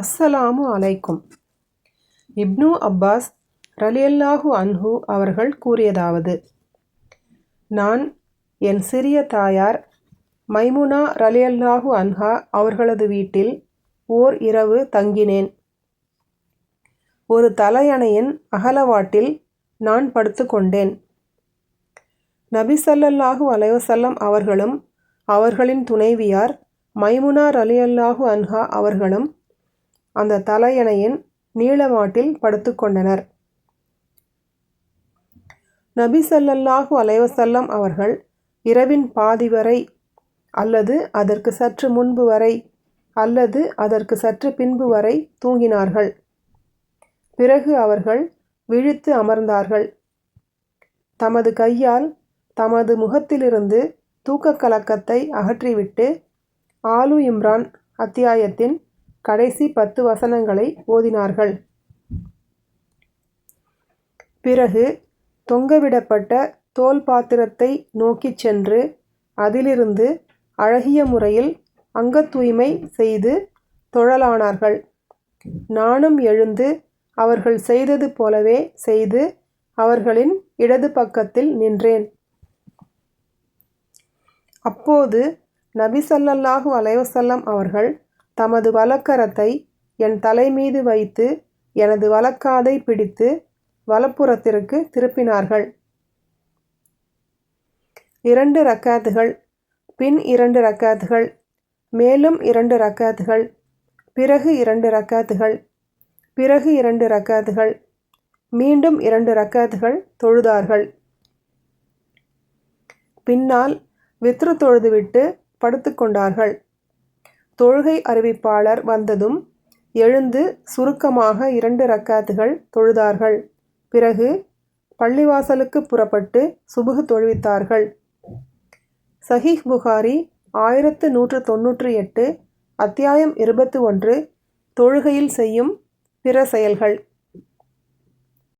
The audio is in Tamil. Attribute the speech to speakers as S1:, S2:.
S1: அஸ்ஸலாமு அலைக்கும். இப்னு அப்பாஸ் ரலியல்லாஹு அன்ஹு அவர்கள் கூறியதாவது நான் என் சிறிய தாயார் மைமுனா ரலியல்லாஹு அன்ஹா அவர்களது வீட்டில் ஓர் இரவு தங்கினேன். ஒரு தலையணையின் அகலவாட்டில் நான் படுத்துக்கொண்டேன் நபி ஸல்லல்லாஹு அலைவசல்லம் அவர்களும் அவர்களின் துணைவியார் மைமுனா ரலியல்லாஹு அன்ஹா அவர்களும் அந்த தலையணையின் நீளவாட்டில் படுத்துக்கொண்டனர். நபி சல்லல்லாஹு அலைவசல்லம் அவர்கள் இரவின் பாதி வரை அல்லது அதற்கு சற்று முன்பு வரை அல்லது அதற்கு சற்று பின்பு வரை தூங்கினார்கள். பிறகு அவர்கள் விழித்து அமர்ந்தார்கள். தமது கையால் தமது முகத்திலிருந்து தூக்கக் கலக்கத்தை அகற்றிவிட்டு ஆலு இம்ரான் அத்தியாயத்தின் கடைசி பத்து வசனங்களை ஓதினார்கள். பிறகு தொங்கவிடப்பட்ட தோல் பாத்திரத்தை நோக்கிச் சென்று அதிலிருந்து அழகிய முறையில் அங்கத் தூய்மை செய்து தொழலானார்கள். நானும் எழுந்து அவர்கள் செய்தது போலவே செய்து அவர்களின் இடது பக்கத்தில் நின்றேன். அப்போது நபி சல்லல்லாஹு அலைவசல்லம் அவர்கள் தமது வலக்கரத்தை என் தலைமீது வைத்து எனது வலக்காதை பிடித்து வலப்புறத்திற்கு திருப்பினார்கள். இரண்டு ரக்காத்துகள் பின் இரண்டு ரக்காத்துகள் மேலும் இரண்டு ரக்காத்துகள் பிறகு இரண்டு ரக்காத்துகள் பிறகு இரண்டு ரக்காத்துகள் மீண்டும் இரண்டு ரக்காத்துகள் தொழுதார்கள். பின்னால் வித்ரு தொழுதுவிட்டு படுத்துக்கொண்டார்கள். தொழுகை அறிவிப்பாளர் வந்ததும் எழுந்து சுருக்கமாக இரண்டு ரக்காத்துகள் தொழுதார்கள். பிறகு பள்ளிவாசலுக்கு புறப்பட்டு சுபுகு தொழுவித்தார்கள். சஹீஹ் புகாரி ஆயிரத்து நூற்று தொன்னூற்றி எட்டு அத்தியாயம் இருபத்தி ஒன்று தொழுகையில் செய்யும் பிற செயல்கள்.